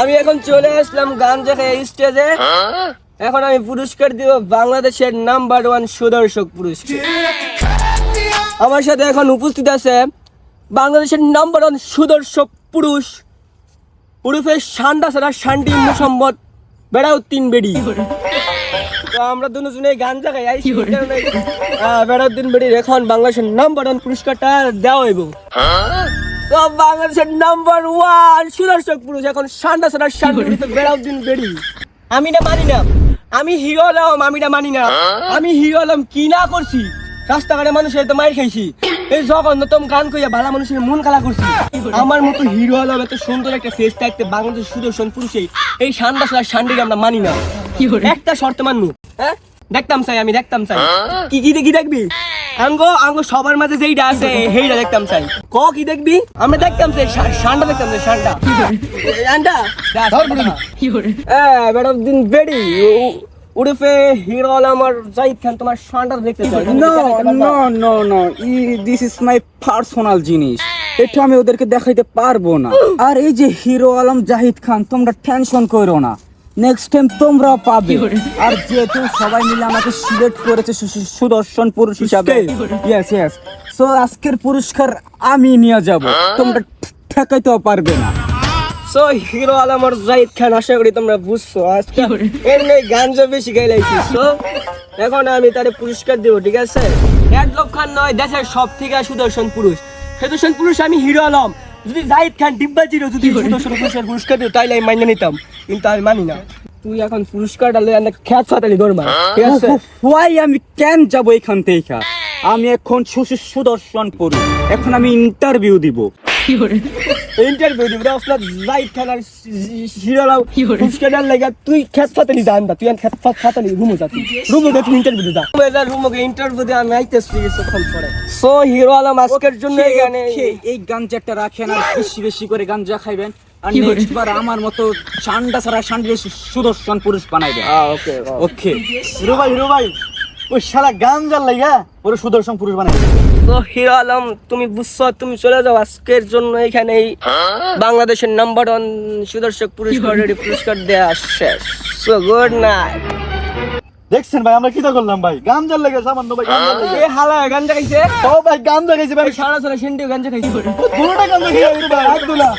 আমি এখন চলে আসলাম গান দেখে স্টেজে। এখন আমি পুরস্কার দিব বাংলাদেশের নাম্বার ওয়ান সুদর্শক পুরস্কার। আমার সাথে এখন উপস্থিত আছে বাংলাদেশের নাম্বার ওয়ান সুদর্শক পুরুষ উরুফে সান্ডা সারা শান্তি মুসম্মদ বেড়াউদ্দিন বেড়ি। তো আমরা দুজনে গান জায়গায় আইছি এই আহ, বেড়াউদ্দিন বেড়ির এখন বাংলাদেশের নাম্বার ওয়ান পুরস্কারটা দেওয়া হইব। বাংলাদেশের নাম্বার ওয়ান সুদর্শক পুরুষ এখন সান্ডা সারা শান্তি বেড়াউদ্দিন বেড়ি আমি না মানি না। আমি হিরো আলম আমি না মানি না। আমি হিরো আলম কি না করছি? রাস্তাঘাটে মানুষের তো মার খাইছি। এই গান কইয়া ভালো মানুষের মন খালা করছি। আমার মতো হিরো আলম এত সুন্দর একটা ফেস থাকতে বাংলাদেশ সুদর্শন পুরুষে। এই সান্ডা সারা শান্ডিকে আমরা মানি না। কি একটা শর্ত মানবো। হ্যাঁ? দেখতাম চাই আমি দেখতাম চাই। কি কি কি দেখবি? আঙ্গো আঙ্গো সবার মাঝে যেইটা আছে সেইটা দেখতাম চাই। ক কি দেখবি? আমরা দেখতাম চাই শানটা দেখতাম চাই শানটা শানটা ম্যাডাম দিন বেডি। উড়ুফে হিরো আলম আর জাহিদ খান তোমার শানটা দেখতে চাই। No no no no this is my personal জিনিস। এটা আমি ওদেরকে দেখাইতে পারব না। আর এই যে হিরো আলম জাহিদ খান তোমরা টেনশন করো না। নেক্সট টাইম তোমরাও পাবে। আর যেহেতু সবাই মিলে আমাকে সিলেক্ট করেছে সুদর্শন পুরুষ হিসাবে। ইয়েস ইয়েস সো আজকের পুরস্কার আমি নিয়ে যাব। তোমরা ঠে- ঠেকাইতেও পারবে না। সো হিরো আলম আর জাহিদ খান আশা করি তোমরা বুঝছ। আজকে এমনি গাঞ্জা বেশি গাইলাইছি সো এখন আমি তারে পুরস্কার দেবো ঠিক আছে? এক লক্ষ খান নয় দেশের সব থেকে সুদর্শন পুরুষ। সুদর্শন পুরুষ আমি হিরো আলম যদি জাহিদ খান ডিব্বা জিরো যদি সুদর্শন পুরুষের পুরস্কার দিও তাইলে আমি মাইনে নিতাম। কিন্তু আমি মানি না। তুই এখন পুরস্কারটা লই আনে খ্যাত সাতালি দরমা ঠিক আছে? হোয়াই আমি কেন যাব এখান থেকে? আমি এখন সুদর্শন পড়ি। এখন আমি ইন্টারভিউ দিব। ইন্টারভিউ দিবি খান আর হিরো লাগা তুই সাতালি জান তুই সাতালি রুমো যা রুমো গে তুই ইন্টারভিউ দা রুমো গে ইন্টারভিউ দিয়ে আমি পরে। সো হিরো আলম আজকের জন্য এখানে Okay, এই গাঞ্জাটা রাখেন আর বেশি বেশি করে গাঞ্জা খাইবেন। আর নেক্সট বার আমার মতো ছাড়া শান্তি সুদর্শন পুরুষ বানাইবেন ওকে ওকে হিরো ভাই হিরো ভাই ওই শালা গান যার লাগা ওরে সুদর্শন পুরুষ বানাই তো হিরো আলম তুমি বুঝছ তুমি চলে যাও। আজকের জন্য এখানে বাংলাদেশের নাম্বার ওয়ান সুদর্শক পুরস্কার পুরস্কার দেয়া শেষ। সো গুড নাইট দেখছেন ভাই আমরা কিটা করলাম ভাই। গান যার লাগে সামান্য ভাই গান যার লাগে। এ হালা গাঞ্জা খাইছে ও ভাই গান জাগাইছে ভাই। সারা সারা সেন্টিও গাঞ্জা খাইছে পুরোটা গান জাগাইছে ভাই আব্দুল্লাহ।